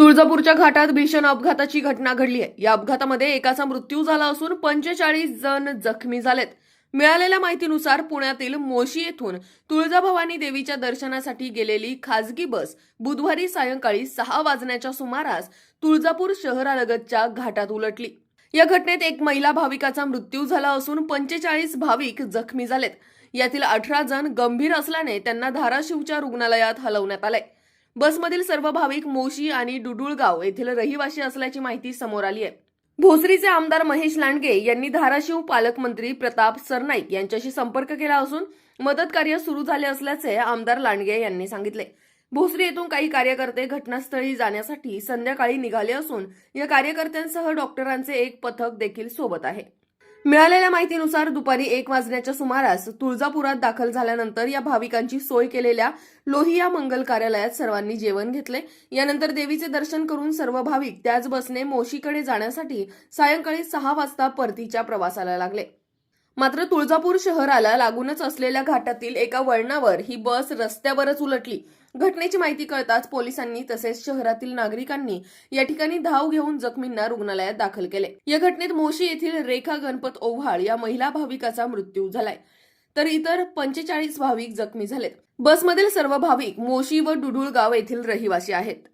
तुळजापूरच्या घाटात भीषण अपघाताची घटना घडली आहे. या अपघातामध्ये एकाचा मृत्यू झाला असून पंचेचाळीस जण जखमी झालेत. मिळालेल्या माहितीनुसार पुण्यातील मोशी येथून तुळजाभवानी देवीच्या दर्शनासाठी गेलेली खासगी बस बुधवारी सायंकाळी सहा वाजण्याच्या सुमारास तुळजापूर शहरालगतच्या घाटात उलटली. या घटनेत एक महिला भाविकाचा मृत्यू झाला असून पंचेचाळीस भाविक जखमी झालेत. यातील अठरा जण गंभीर असल्याने त्यांना धाराशिवच्या रुग्णालयात हलवण्यात आलंय. बसमधील सर्व भाविक मोशी आणि डुडुळगाव येथील रहिवासी असल्याची माहिती समोर आली आहे. भोसरीचे आमदार महेश लांडगे यांनी धाराशिव पालकमंत्री प्रताप सरनाईक यांच्याशी संपर्क केला असून मदत कार्य सुरू झाले असल्याचे आमदार लांडगे यांनी सांगितले. भोसरी येथून काही कार्यकर्ते घटनास्थळी जाण्यासाठी संध्याकाळी निघाले असून या कार्यकर्त्यांसह डॉक्टरांचे एक पथक देखील सोबत आहे. मिळालेल्या माहितीनुसार दुपारी एक वाजण्याच्या सुमारास तुळजापुरात दाखल झाल्यानंतर या भाविकांची सोय केलेल्या लोहिया मंगल कार्यालयात सर्वांनी जेवण घेतले. यानंतर देवीचे दर्शन करून सर्व भाविक त्याच बसने मोशीकडे जाण्यासाठी सायंकाळी सहा वाजता परतीच्या प्रवासाला लागले. मात्र तुळजापूर शहराला लागूनच असलेल्या घाटातील एका वळणावर ही बस रस्त्यावरच उलटली. घटनेची माहिती कळताच पोलिसांनी तसेच शहरातील नागरिकांनी या ठिकाणी धाव घेऊन जखमींना रुग्णालयात दाखल केले. या घटनेत मोशी येथील रेखा गणपत ओव्हाळ या महिला भाविकाचा मृत्यू झालाय. तर इतर पंचेचाळीस भाविक जखमी झालेत. बसमधील सर्व भाविक मोशी व डुडुळगाव येथील रहिवासी आहेत.